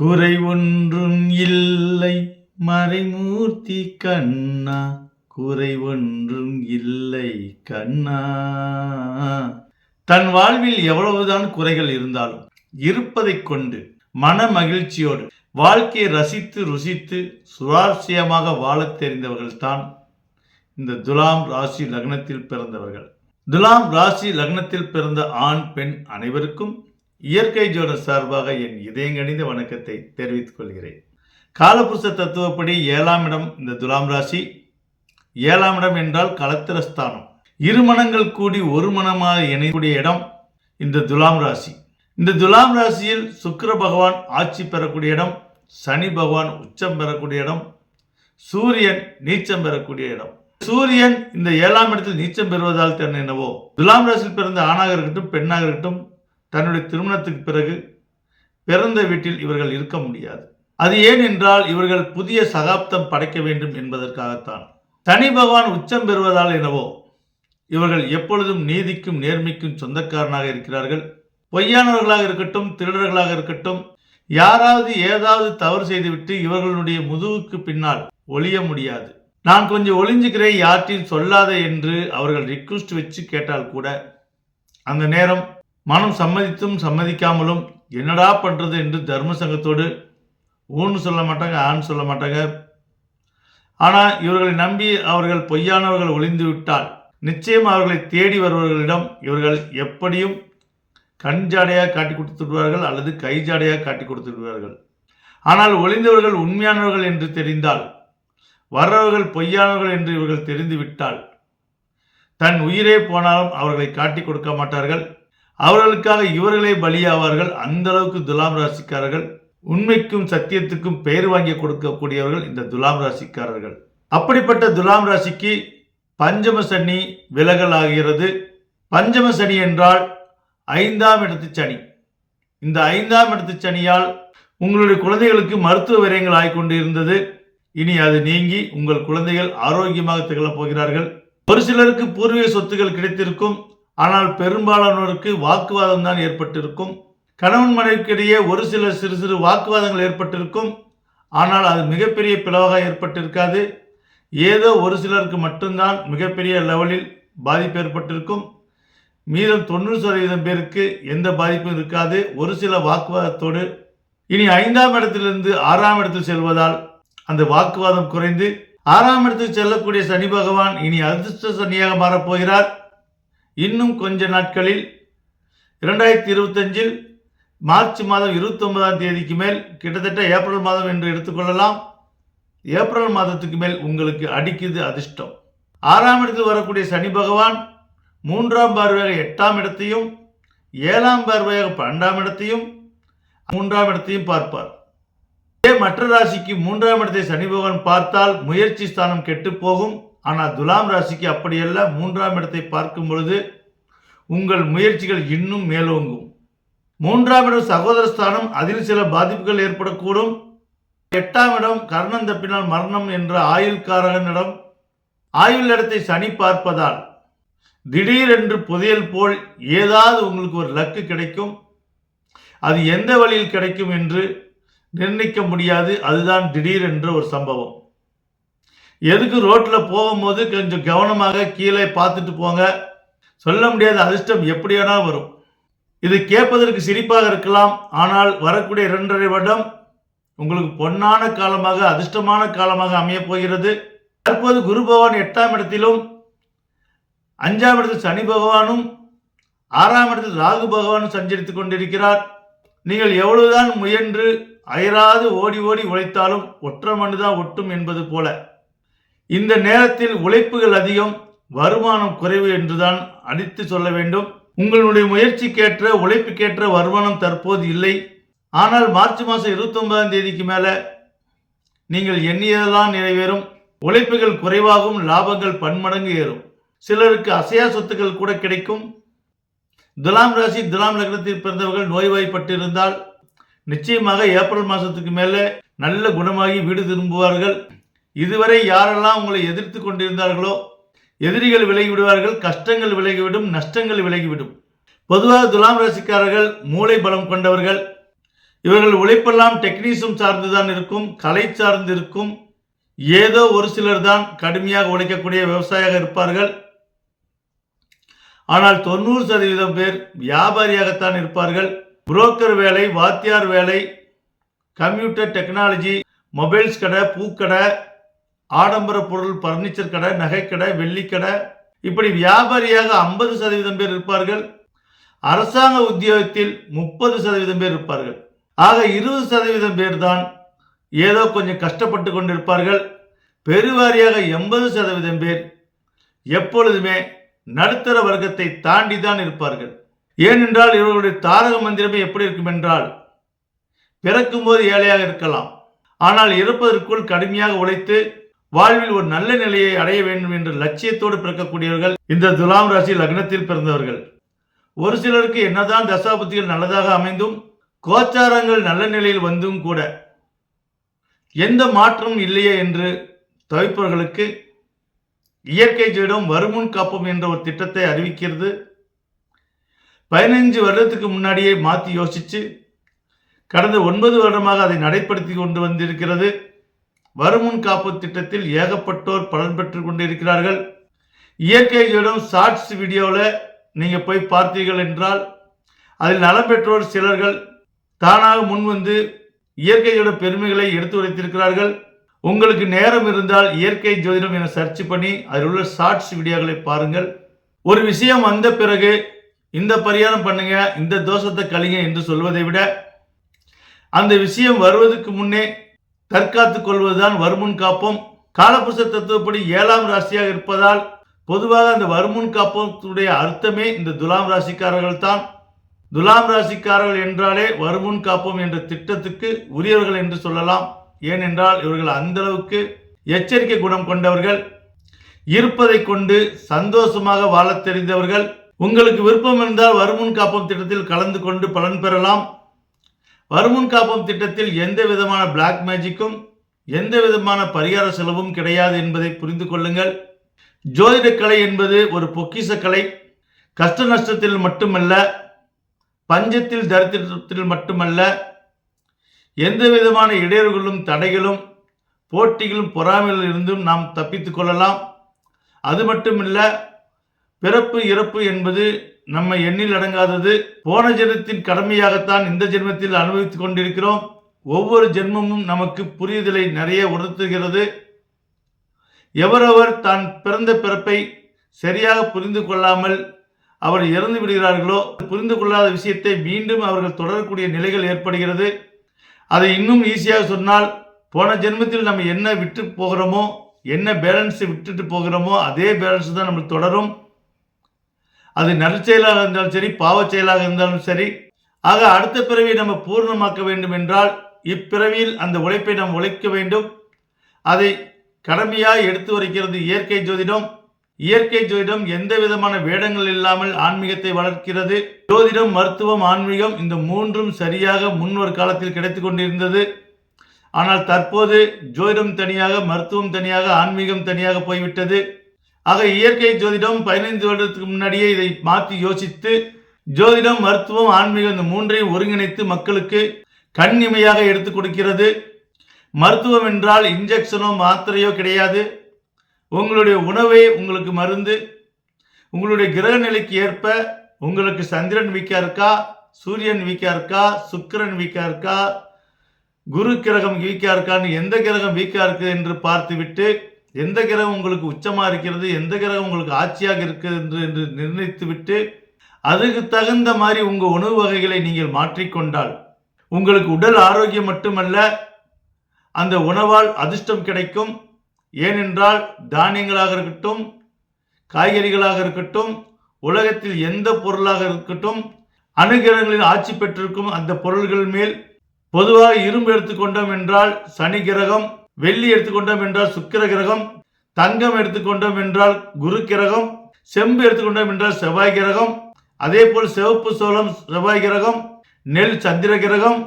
குறை ஒன்றும் இல்லை. மறைமூர்த்தி கண்ணா குறை ஒன்றும் இல்லை கண்ணா. தன் வாழ்வில் எவ்வளவுதான் குறைகள் இருந்தாலும் இருப்பதைக் கொண்டு மன மகிழ்ச்சியோடு வாழ்க்கையை ரசித்து ருசித்து சுவாரஸ்யமாக வாழத் தெரிந்தவர்கள் தான் இந்த துலாம் ராசி லக்னத்தில் பிறந்தவர்கள். துலாம் ராசி லக்னத்தில் பிறந்த ஆண் பெண் அனைவருக்கும் இயற்கை ஜோட சார்பாக என் இதயங்கணிந்த வணக்கத்தை தெரிவித்துக் கொள்கிறேன். காலபுருஷ தத்துவப்படி ஏழாம் இடம் இந்த துலாம் ராசி. ஏழாம் இடம் என்றால் களத்திரஸ்தானம் இரு மனங்கள் கூடி ஒரு மனமாக இணைக்கூடிய இடம் இந்த துலாம் ராசி. இந்த துலாம் ராசியில் சுக்கர பகவான் ஆட்சி பெறக்கூடிய இடம் சனி பகவான் உச்சம் பெறக்கூடிய இடம் சூரியன் நீச்சம் பெறக்கூடிய இடம். சூரியன் இந்த ஏழாம் இடத்தில் நீச்சம் பெறுவதால் தான் என்னவோ? துலாம் ராசியில் பிறந்த ஆணாக இருக்கட்டும் பெண்ணாக இருக்கட்டும் தன்னுடைய திருமணத்துக்கு பிறகு பிறந்த வீட்டில் இவர்கள் இருக்க முடியாது. அது ஏன் என்றால் இவர்கள் புதிய சகாப்தம் படைக்க வேண்டும் என்பதற்காகத்தான். தனி பகவான் உச்சம் பெறுவதால் எனவோ இவர்கள் எப்பொழுதும் நீதிக்கும் நேர்மைக்கும் சொந்தக்காரனாக இருக்கிறார்கள். பொய்யானவர்களாக இருக்கட்டும் திருடர்களாக இருக்கட்டும் யாராவது ஏதாவது தவறு செய்துவிட்டு இவர்களுடைய முதுகுக்கு பின்னால் ஒளிய முடியாது. நான் கொஞ்சம் ஒளிஞ்சுக்கிறேன் யார்ட்டையும் சொல்லாத என்று அவர்கள் ரிக்வஸ்ட் வச்சு கேட்டால் கூட அந்த நேரம் மனம் சம்மதித்தும் சம்மதிக்காமலும் என்னடா பண்ணுறது என்று தர்ம சங்கத்தோடு ஊன்னு சொல்ல மாட்டாங்க ஆண் சொல்ல மாட்டாங்க. ஆனால் இவர்களை நம்பி அவர்கள் பொய்யானவர்கள் ஒளிந்து விட்டால் நிச்சயம் அவர்களை தேடி வருபவர்களிடம் இவர்கள் எப்படியும் கண் ஜாடையாக காட்டி கொடுத்து விடுவார்கள் அல்லது கை ஜாடையாக காட்டி கொடுத்து விடுவார்கள் ஆனால் ஒளிந்தவர்கள் உண்மையானவர்கள் என்று தெரிந்தால் வர்றவர்கள் பொய்யானவர்கள் என்று இவர்கள் தெரிந்துவிட்டால் தன் உயிரே போனாலும் அவர்களை காட்டி கொடுக்க மாட்டார்கள். அவர்களுக்காக இவர்களே பலியாவார்கள். அந்த அளவுக்கு துலாம் ராசிக்காரர்கள் உண்மைக்கும் சத்தியத்துக்கும் பெயர் வாங்கி கொடுக்கக்கூடியவர்கள் இந்த துலாம் ராசிக்காரர்கள். அப்படிப்பட்ட துலாம் ராசிக்கு பஞ்சம சனி விலகல் ஆகிறது. பஞ்சம சனி என்றால் ஐந்தாம் இடத்து சனி. இந்த ஐந்தாம் இடத்து சனியால் உங்களுடைய குழந்தைகளுக்கு மருத்துவ விரயங்கள் ஆகிக்கொண்டு இருந்தது இனி அது நீங்கி உங்கள் குழந்தைகள் ஆரோக்கியமாக திகழப் போகிறார்கள். ஒரு சிலருக்கு பூர்வீக சொத்துகள் கிடைத்திருக்கும். ஆனால் பெரும்பாலானோருக்கு வாக்குவாதம் தான் ஏற்பட்டிருக்கும். கணவன் மனைவிக்கிடையே ஒரு சில சிறு சிறு வாக்குவாதங்கள் ஏற்பட்டிருக்கும். ஆனால் அது மிகப்பெரிய பிளவாக ஏற்பட்டிருக்காது. ஏதோ ஒரு சிலருக்கு மட்டும்தான் மிகப்பெரிய லெவலில் பாதிப்பு ஏற்பட்டிருக்கும். மீதம் தொண்ணூறு சதவீதம் பேருக்கு எந்த பாதிப்பும் இருக்காது. ஒரு சில வாக்குவாதத்தோடு இனி ஐந்தாம் இடத்திலிருந்து ஆறாம் இடத்தில் செல்வதால் அந்த வாக்குவாதம் குறைந்து ஆறாம் இடத்துக்கு செல்லக்கூடிய சனி பகவான் இனி அதிர்ஷ்ட சனியாக மாறப்போகிறார். இன்னும் கொஞ்ச நாட்களில் இரண்டாயிரத்தி இருபத்தஞ்சில் மார்ச் மாதம் இருபத்தி ஒன்பதாம் தேதிக்கு மேல் கிட்டத்தட்ட ஏப்ரல் மாதம் என்று எடுத்துக்கொள்ளலாம் ஏப்ரல் மாதத்துக்கு மேல் உங்களுக்கு அடிக்குது அதிர்ஷ்டம். ஆறாம் இடத்தில் வரக்கூடிய சனி பகவான் மூன்றாம் பார்வையாக எட்டாம் இடத்தையும் ஏழாம் பார்வையாக பன்னெண்டாம் இடத்தையும் மூன்றாம் இடத்தையும் பார்ப்பார். இதே மற்ற ராசிக்கு மூன்றாம் இடத்தை சனி பகவான் பார்த்தால் முயற்சி ஸ்தானம் கெட்டு போகும். ஆனால் துலாம் ராசிக்கு அப்படியல்ல மூன்றாம் இடத்தை பார்க்கும் பொழுது உங்கள் முயற்சிகள் இன்னும் மேலோங்கும். மூன்றாம் இடம் சகோதரஸ்தானம் அதில் சில பாதிப்புகள் ஏற்படக்கூடும். எட்டாம் இடம் கர்ணம் தப்பினால் மரணம் என்ற ஆயுள்காரகனிடம் ஆயுள் இடத்தை சனி பார்ப்பதால் திடீரென்று புதையல் போல் ஏதாவது உங்களுக்கு ஒரு லக்கு கிடைக்கும். அது எந்த வழியில் கிடைக்கும் என்று நிர்ணயிக்க முடியாது. அதுதான் திடீரென்று ஒரு சம்பவம். எதுக்கு ரோட்டில் போகும்போது கொஞ்சம் கவனமாக கீழே பார்த்துட்டு போங்க. சொல்ல முடியாத அதிர்ஷ்டம் எப்படி வேணால் வரும். இது கேட்பதற்கு சிரிப்பாக இருக்கலாம். ஆனால் வரக்கூடிய இரண்டரை வருடம் உங்களுக்கு பொன்னான காலமாக அதிர்ஷ்டமான காலமாக அமையப் போகிறது. தற்போது குரு பகவான் எட்டாம் இடத்திலும் அஞ்சாம் இடத்தில் சனி பகவானும் ஆறாம் இடத்தில் ராகு பகவானும் சஞ்சரித்துக் கொண்டிருக்கிறார். நீங்கள் எவ்வளவுதான் முயன்று அயராது ஓடி ஓடி உழைத்தாலும் ஒற்றை மண்ணு தான் ஒட்டும் என்பது போல. இந்த நேரத்தில் உழைப்புகள் அதிகம் வருமானம் குறைவு என்றுதான் அடித்து சொல்ல வேண்டும். உங்களுடைய முயற்சிக்கேற்ற உழைப்புக்கேற்ற வருமானம் தற்போது இல்லை. ஆனால் மார்ச் மாதம் இருபத்தொன்பதாம் தேதிக்கு மேலே நீங்கள் எண்ணியதெல்லாம் நிறைவேறும். உழைப்புகள் குறைவாகும் லாபங்கள் பன்மடங்கு ஏறும். சிலருக்கு அசையா சொத்துக்கள் கூட கிடைக்கும். துலாம் ராசி துலாம் லக்னத்தில் பிறந்தவர்கள் நோய்வாய்ப்பட்டிருந்தால் நிச்சயமாக ஏப்ரல் மாதத்துக்கு மேலே நல்ல குணமாகி வீடு திரும்புவார்கள். இதுவரை யாரெல்லாம் உங்களை எதிர்த்து கொண்டிருந்தார்களோ எதிரிகள் விலகிவிடுவார்கள் கஷ்டங்கள் விலகிவிடும் நஷ்டங்கள் விலகிவிடும். பொதுவாக துலாம் ராசிக்காரர்கள் மூளை பலம் கொண்டவர்கள். இவர்கள் உழைப்பெல்லாம் டெக்னீசியம் சார்ந்துதான் இருக்கும் கலை சார்ந்து இருக்கும். ஏதோ ஒரு சிலர் தான் கடுமையாக உழைக்கக்கூடிய விவசாயியாக இருப்பார்கள். ஆனால் தொண்ணூறு சதவீதம் பேர் வியாபாரியாகத்தான் இருப்பார்கள். புரோக்கர் வேலை வாத்தியார் வேலை கம்ப்யூட்டர் டெக்னாலஜி மொபைல்ஸ் கடை பூக்கடை ஆடம்பர பொருள் பர்னிச்சர் கடை நகைக்கடை வெள்ளிக்கடை இப்படி வியாபாரியாக ஐம்பது சதவீதம் பேர் இருப்பார்கள். அரசாங்க உத்தியோகத்தில் முப்பது சதவீதம் பேர் இருப்பார்கள். ஆக இருபது சதவீதம் பேர் தான் ஏதோ கொஞ்சம் கஷ்டப்பட்டு கொண்டிருப்பார்கள். பெருவாரியாக எண்பது சதவீதம் பேர் எப்பொழுதுமே நடுத்தர வர்க்கத்தை தாண்டி தான் இருப்பார்கள். ஏனென்றால் இவர்களுடைய தாரக மந்திரமே எப்படி இருக்கும் என்றால் பிறக்கும்போது ஏழையாக இருக்கலாம். ஆனால் இறப்பதற்குள் கடுமையாக உழைத்து வாழ்வில் ஒரு நல்ல நிலையை அடைய வேண்டும் என்ற லட்சியத்தோடு பிறக்கக்கூடியவர்கள் இந்த துலாம் ராசி லக்னத்தில் பிறந்தவர்கள். ஒரு சிலருக்கு என்னதான் தசாபுத்திகள் நல்லதாக அமைந்தும் கோச்சாரங்கள் நல்ல நிலையில் வந்தும் கூட எந்த மாற்றமும் இல்லையே என்று தவிப்பவர்களுக்கு இயற்கை ஜோதிடம் வருமுன் காப்போம் என்ற ஒரு திட்டத்தை அறிவிக்கிறது. பதினைஞ்சு வருடத்துக்கு முன்னாடியே மாற்றி யோசிச்சு கடந்த ஒன்பது வருடமாக அதை நடைப்படுத்தி கொண்டு வந்திருக்கிறது. வருமுன் காப்பு திட்டத்தில் ஏகப்பட்டோர் பலன் பெற்று கொண்டிருக்கிறார்கள். இயற்கை ஷார்ட்ஸ் வீடியோவில் நீங்கள் போய் பார்த்தீர்கள் என்றால் அதில் நலம் பெற்றோர் சிலர்கள் தானாக முன்வந்து இயற்கையோட பெருமைகளை எடுத்து உரைத்திருக்கிறார்கள். உங்களுக்கு நேரம் இருந்தால் இயற்கை ஜோதிடம் என சர்ச் பண்ணி அதில் உள்ள ஷார்ட்ஸ் வீடியோக்களை பாருங்கள். ஒரு விஷயம் வந்த பிறகு இந்த பரிகாரம் பண்ணுங்க இந்த தோஷத்தை கழிங்க என்று சொல்வதை விட அந்த விஷயம் வருவதற்கு முன்னே தற்காத்துக் கொள்வதுதான் வருமுன் காப்போம். காலபுருஷ தத்துவப்படி ஏழாம் ராசியாக இருப்பதால் பொதுவாக அந்த வருமுன் காப்பத்துடைய அர்த்தமே இந்த துலாம் ராசிக்காரர்கள் தான் துலாம் ராசிக்காரர்கள் என்றாலே வருமுன் காப்போம் என்ற திட்டத்துக்கு உரியவர்கள் என்று சொல்லலாம். ஏனென்றால் இவர்கள் அந்த அளவுக்கு எச்சரிக்கை குணம் கொண்டவர்கள் இருப்பதை கொண்டு சந்தோஷமாக வாழத் தெரிந்தவர்கள். உங்களுக்கு விருப்பம் இருந்தால் வருமுன் காப்போம் திட்டத்தில் கலந்து கொண்டு பலன் பெறலாம். வருமுன் காப்போம் திட்டத்தில் எந்த விதமான பிளாக் மேஜிக்கும் எந்த விதமான பரிகார செலவும் கிடையாது என்பதை புரிந்து கொள்ளுங்கள். ஜோதிட கலை என்பது ஒரு பொக்கிஷ கலை. கஷ்ட நஷ்டத்தில் மட்டுமல்ல பஞ்சத்தில் தரித்திரத்தில் மட்டுமல்ல எந்த விதமான இடையூறுகளும் தடைகளும் போட்டிகளும் பொறாமையில் இருந்தும் நாம் தப்பித்து கொள்ளலாம். அது மட்டுமில்ல பிறப்பு இறப்பு என்பது நம்ம எண்ணில் அடங்காதது போன ஜென்மத்தின் கடமையாகத்தான் இந்த ஜென்மத்தில் அனுபவித்துக் கொண்டிருக்கிறோம். ஒவ்வொரு ஜென்மமும் நமக்கு புரிதலை நிறைய உணர்த்துகிறது. எவரவர் தான் பிறந்த பிறப்பை சரியாக புரிந்து கொள்ளாமல் அவர் இறந்து விடுகிறார்களோ புரிந்து கொள்ளாத விஷயத்தை மீண்டும் அவர்கள் தொடரக்கூடிய நிலைகள் ஏற்படுகிறது. அதை இன்னும் ஈஸியாக சொன்னால் போன ஜென்மத்தில் நம்ம என்ன விட்டு போகிறோமோ என்ன பேலன்ஸை விட்டுட்டு போகிறோமோ அதே பேலன்ஸ் தான் நம்மளுக்கு தொடரும். அது நற்செயலாக இருந்தாலும் சரி பாவச் செயலாக இருந்தாலும் சரி. ஆக அடுத்த பிறவியை நம்ம பூர்ணமாக்க வேண்டும் என்றால் இப்பிறவியில் அந்த உழைப்பை நாம் உழைக்க வேண்டும். அதை கடமையாய் எடுத்து வருகிறது இயற்கை ஜோதிடம். இயற்கை ஜோதிடம் எந்த விதமான வேடங்கள் இல்லாமல் ஆன்மீகத்தை வளர்க்கிறது. ஜோதிடம் மருத்துவம் ஆன்மீகம் இந்த மூன்றும் சரியாக முன்னொரு காலத்தில் கிடைத்து கொண்டிருந்தது. ஆனால் தற்போது ஜோதிடம் தனியாக மருத்துவம் தனியாக ஆன்மீகம் தனியாக போய்விட்டது. ஆக இயற்கை ஜோதிடம் பதினைந்து வருடத்துக்கு முன்னாடியே இதை மாற்றி யோசித்து ஜோதிடம் மருத்துவம் ஆன்மீகம் இந்த மூன்றையும் ஒருங்கிணைத்து மக்களுக்கு கண் இமையாக எடுத்து கொடுக்கிறது. மருத்துவம் என்றால் இன்ஜெக்ஷனோ மாத்திரையோ கிடையாது. உங்களுடைய உணவே உங்களுக்கு மருந்து. உங்களுடைய கிரக நிலைக்கு ஏற்ப உங்களுக்கு சந்திரன் வீக்கா இருக்கா சூரியன் வீக்கா இருக்கா சுக்கிரன் வீக்கா இருக்கா குரு கிரகம் வீக்கா இருக்கான்னு எந்த கிரகம் வீக்கா இருக்கு என்று பார்த்துவிட்டு எந்த கிரகம் உங்களுக்கு உச்சமா இருக்கிறது எந்த கிரகம் உங்களுக்கு ஆட்சியாக இருக்கிறது என்று நிர்ணயித்துவிட்டு நிர்ணயித்து விட்டு அதுக்கு தகுந்த மாதிரி உங்க உணவு வகைகளை நீங்கள் மாற்றிக்கொண்டால் உங்களுக்கு உடல் ஆரோக்கியம் மட்டுமல்ல அந்த உணவால் அதிர்ஷ்டம் கிடைக்கும். ஏனென்றால் தானியங்களாக இருக்கட்டும் காய்கறிகளாக இருக்கட்டும் உலகத்தில் எந்த பொருளாக இருக்கட்டும் அணுகிரகங்களில் ஆட்சி பெற்றிருக்கும் அந்த பொருள்கள் மேல் பொதுவாக இரும்பு எடுத்துக்கொண்டோம் என்றால் சனி கிரகம் வெள்ளி எடுத்துக்கொண்டோம் என்றால் சுக்கிர கிரகம் தங்கம் எடுத்துக்கொண்டோம் என்றால் குரு கிரகம் செம்பு எடுத்துக்கொண்டோம் என்றால் செவ்வாய் கிரகம் அதே போல் சிவப்பு சோளம் செவ்வாய் கிரகம் நெல் சந்திர கிரகம்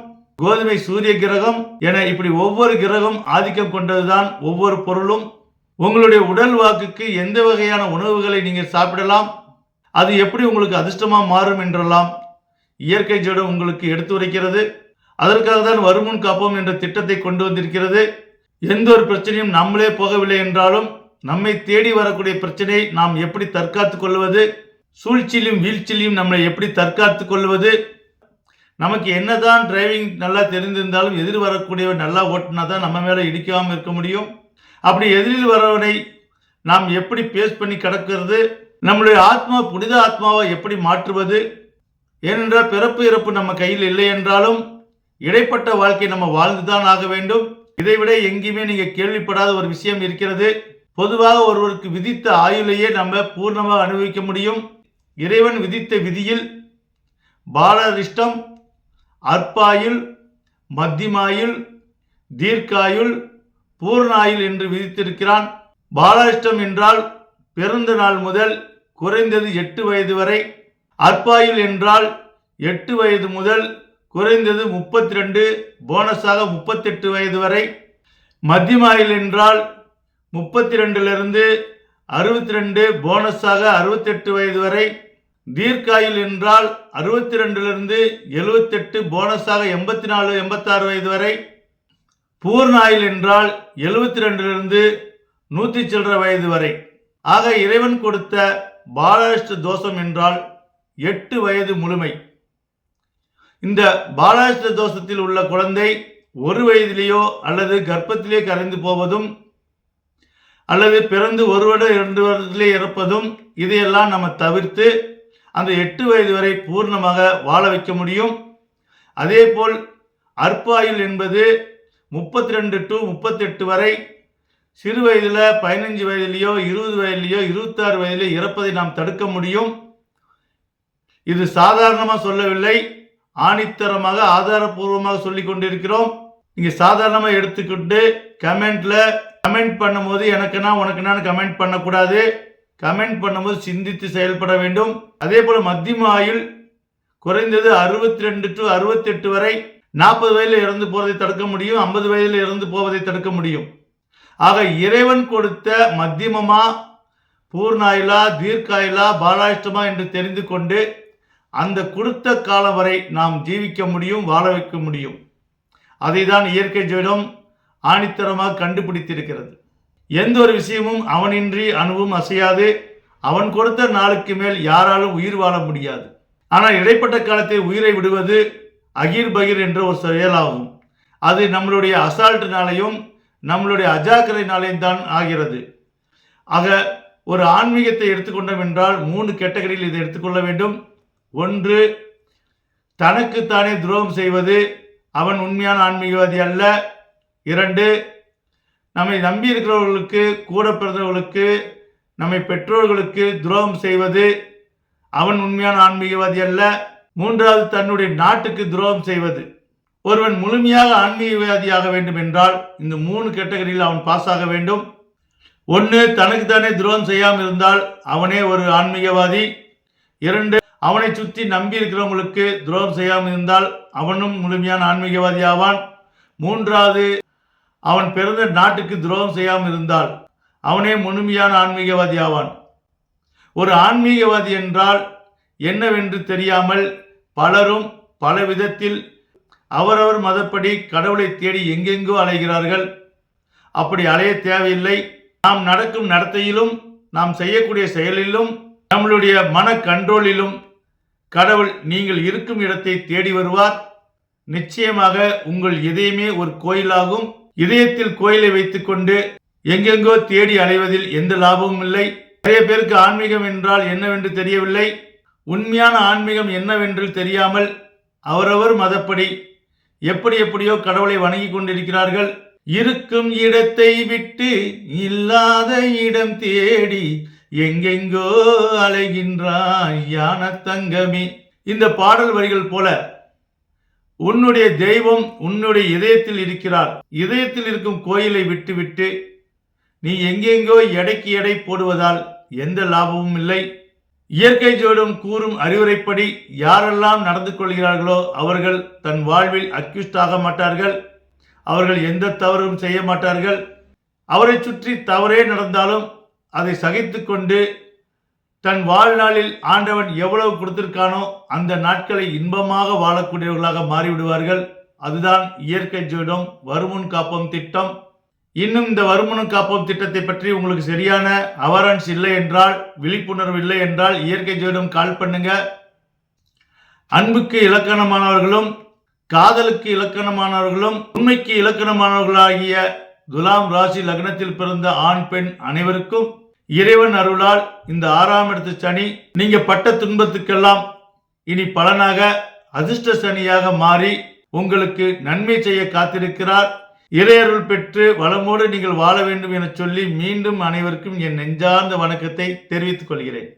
கோதுமை சூரிய கிரகம் என இப்படி ஒவ்வொரு கிரகம் ஆதிக்கம் கொண்டதுதான் ஒவ்வொரு பொருளும். உங்களுடைய உடல் வாக்குக்கு எந்த வகையான உணவுகளை நீங்கள் சாப்பிடலாம்? அது எப்படி உங்களுக்கு அதிர்ஷ்டமாக மாறும் என்றெல்லாம் இயற்கை ஜடம் உங்களுக்கு எடுத்து உரைக்கிறது. அதற்காக தான் வருமுன் காப்போம் என்ற திட்டத்தை கொண்டு வந்திருக்கிறது. எந்த ஒரு பிரச்சனையும் நம்மளே போகவில்லை என்றாலும் நம்மை தேடி வரக்கூடிய பிரச்சனையை நாம் எப்படி தற்காத்துக் கொள்வது? சூழ்ச்சியிலும் வீழ்ச்சியிலும் நம்மளை எப்படி தற்காத்துக் கொள்வது? நமக்கு என்னதான் டிரைவிங் நல்லா தெரிந்திருந்தாலும் எதிர் வரக்கூடியவர் நல்லா ஓட்டினா தான் நம்ம மேலே இடிக்காமல் இருக்க முடியும். அப்படி எதிரில் வரவனை நாம் எப்படி பேஸ் பண்ணி கடக்கிறது? நம்முடைய ஆத்மா புனித ஆத்மாவை எப்படி மாற்றுவது? ஏனென்றால் பிறப்பு இறப்பு நம்ம கையில் இல்லை என்றாலும் இடைப்பட்ட வாழ்க்கை நம்ம வாழ்ந்துதான் ஆக வேண்டும். இதைவிட எங்கேயுமே நீங்க கேள்விப்படாத ஒரு விஷயம் இருக்கிறது. பொதுவாக ஒருவருக்கு விதித்த ஆயுளையே நம்ம பூர்ணமாக அனுபவிக்க முடியும். இறைவன் விதித்த விதியில் பாலரிஷ்டம் அற்பாயுள் மத்தியமாயுள் தீர்க்காயுள் பூர்ணாயுள் என்று விதித்திருக்கிறான். பாலாரிஷ்டம் என்றால் பிறந்த நாள் முதல் குறைந்தது எட்டு வயது வரை. அற்பாயுள் என்றால் எட்டு வயது முதல் குறைந்தது முப்பத்தி ரெண்டு போனஸாக முப்பத்தெட்டு வயது வரை. மத்தியமாயில் என்றால் முப்பத்தி ரெண்டிலிருந்து அறுபத்தி ரெண்டு போனஸாக அறுபத்தெட்டு வயது வரை. தீர்க்காயுள் என்றால் அறுபத்தி ரெண்டிலிருந்து எழுபத்தெட்டு போனஸாக எண்பத்தி நாலு எண்பத்தாறு வயது வரை. பூர்ணாயுள் என்றால் எழுபத்தி ரெண்டிலிருந்து நூற்றி சில்லற வயது வரை. ஆக இறைவன் கொடுத்த பாலாஷ்ட தோஷம் என்றால் எட்டு வயது முழுமை. இந்த பாலாஷ்ட தோஷத்தில் உள்ள குழந்தை ஒரு வயதிலேயோ அல்லது கர்ப்பத்திலே கரைந்து போவதும் அல்லது பிறந்து ஒரு வருடம் இரண்டு வருடத்திலே இறப்பதும் இதையெல்லாம் நம்ம தவிர்த்து அந்த எட்டு வயது வரை பூர்ணமாக வாழ வைக்க முடியும். அதே போல் அற்பாயுள் என்பது முப்பத்தி ரெண்டு டு முப்பத்தெட்டு வரை சிறு வயதில் பதினஞ்சு வயதிலேயோ இருபது வயதிலேயோ இருபத்தாறு வயதிலே இறப்பதை நாம் தடுக்க முடியும். இது சாதாரணமாக சொல்லவில்லை. ஆணித்தரமாக ஆதாரபூர்வமாக சொல்லி கொண்டிருக்கிறோம். நீங்க சாதாரணமாக எடுத்துக்கிட்டு கமெண்ட்ல கமெண்ட் பண்ணும்போது எனக்குனா உனக்குன்னு கமெண்ட் பண்ணக்கூடாது. கமெண்ட் பண்ணும்போது சிந்தித்து செயல்பட வேண்டும். அதே போல மத்தியம ஆயுள் குறைந்தது அறுபத்தி ரெண்டு டு அறுபத்தெட்டு வரை நாற்பது வயதில் இறந்து போவதை தடுக்க முடியும் ஐம்பது வயதில் இறந்து போவதை தடுக்க முடியும். ஆக இறைவன் கொடுத்த மத்தியமமா பூர்ணாயுலா தீர்க்காயிலா பாலாயிஷ்டமா என்று தெரிந்து கொண்டு அந்த கொடுத்த காலம் வரை நாம் ஜீவிக்க முடியும் வாழ வைக்க முடியும். அதை தான் இயற்கை ஜோடம் ஆணித்தரமாக கண்டுபிடித்திருக்கிறது. எந்த ஒரு விஷயமும் அவனின்றி அணுவும் அசையாது. அவன் கொடுத்த நாளுக்கு மேல் யாராலும் உயிர் வாழ முடியாது. ஆனால் இடைப்பட்ட காலத்தில் உயிரை விடுவது அகிர் பகிர் என்ற ஒரு செயலாகும். அது நம்மளுடைய அசால்ட்டினாலையும் நம்மளுடைய அஜாக்கிரதையினாலையும் தான் ஆகிறது. ஆக ஒரு ஆன்மீகத்தை எடுத்துக்கொண்டோம் என்றால் மூணு கேட்டகரியில் இதை எடுத்துக்கொள்ள வேண்டும். ஒன்று தனக்குத்தானே துரோகம் செய்வது அவன் உண்மையான ஆன்மீகவாதி அல்ல. இரண்டு நம்மை நம்பி இருக்கிறவர்களுக்கு கூட பிறந்தவர்களுக்கு நம்மை பெற்றோர்களுக்கு துரோகம் செய்வது அவன் உண்மையான ஆன்மீகவாதி அல்ல. மூன்றாவது தன்னுடைய நாட்டுக்கு துரோகம் செய்வது ஒருவன் முழுமையாக ஆன்மீகவாதியாக வேண்டும் என்றால் இந்த மூணு கேட்டகரியில் அவன் பாஸ் ஆக வேண்டும். ஒன்று தனக்குத்தானே துரோகம் செய்யாமல் இருந்தால் அவனே ஒரு ஆன்மீகவாதி. இரண்டு அவனை சுற்றி நம்பி இருக்கிறவங்களுக்கு துரோகம் செய்யாமல் இருந்தால் அவனும் முழுமையான ஆன்மீகவாதி ஆவான் மூன்றாவது அவன் பிறந்த நாட்டுக்கு துரோகம் செய்யாமல் இருந்தால் அவனே முழுமையான ஆன்மீகவாதி ஆவான் ஒரு ஆன்மீகவாதி என்றால் என்னவென்று தெரியாமல் பலரும் பல விதத்தில் அவரவர் மதப்படி கடவுளை தேடி எங்கெங்கோ அலைகிறார்கள். அப்படி அலைய தேவையில்லை. நாம் நடக்கும் நடத்தையிலும் நாம் செய்யக்கூடிய செயலிலும் நம்மளுடைய மன கண்ட்ரோலிலும் கடவுள் நீங்கள் இருக்கும் இடத்தை தேடி வருவார். நிச்சயமாக உங்கள் இதயமே ஒரு கோயிலாகும். இதயத்தில் கோயிலை வைத்துக்கொண்டு எங்கெங்கோ தேடி அலைவதில் எந்த லாபமும் இல்லை. நிறைய பேருக்கு ஆன்மீகம் என்றால் என்னவென்று தெரியவில்லை. உண்மையான ஆன்மீகம் என்னவென்று தெரியாமல் அவரவர் மதப்படி எப்படி எப்படியோ கடவுளை வணங்கி கொண்டிருக்கிறார்கள். இருக்கும் இடத்தை விட்டு இல்லாத இடம் தேடி எங்கெங்கோ அலைகின்றாய் யான தங்கமே. இந்த பாடல் வரிகள் போல உன்னுடைய தெய்வம் உன்னுடைய இதயத்தில் இருக்கிறார். இதயத்தில் இருக்கும் கோயிலை விட்டுவிட்டு நீ எங்கெங்கோ எடைக்கு எடை போடுவதால் எந்த லாபமும் இல்லை. இயற்கை ஜோடும் கூறும் அறிவுரைப்படி யாரெல்லாம் நடந்து கொள்கிறார்களோ அவர்கள் தன் வாழ்வில் அக்யூஸ்ட் ஆக மாட்டார்கள். அவர்கள் எந்த தவறும் செய்ய மாட்டார்கள். அவரை சுற்றி தவறே நடந்தாலும் அதை சகித்து கொண்டு தன் வாழ்நாளில் ஆண்டவன் எவ்வளவு கொடுத்திருக்கானோ அந்த நாட்களை இன்பமாக வாழக்கூடியவர்களாக மாறிவிடுவார்கள். அதுதான் இயற்கை ஜோடம் வருமுன் காப்பம் திட்டம். இன்னும் இந்த வருமுன் காப்போம் திட்டத்தை பற்றி உங்களுக்கு சரியான அவரன்ஸ் இல்லை என்றால் விழிப்புணர்வு இல்லை என்றால் இயற்கை ஜோடம் கால் பண்ணுங்க. அன்புக்கு இலக்கணமானவர்களும் காதலுக்கு இலக்கணமானவர்களும் உண்மைக்கு இலக்கணமானவர்களாகிய துலாம் ராசி லக்னத்தில் பிறந்த ஆண் பெண் அனைவருக்கும் இறைவன் அருளால் இந்த ஆறாம் இடத்து சனி நீங்க பட்ட துன்பத்துக்கெல்லாம் இனி பலனாக அதிர்ஷ்ட சனியாக மாறி உங்களுக்கு நன்மை செய்ய காத்திருக்கிறார். இறையருள் பெற்று வளமோடு நீங்கள் வாழ வேண்டும் என சொல்லி மீண்டும் அனைவருக்கும் என் நெஞ்சார்ந்த வணக்கத்தை தெரிவித்துக் கொள்கிறேன்.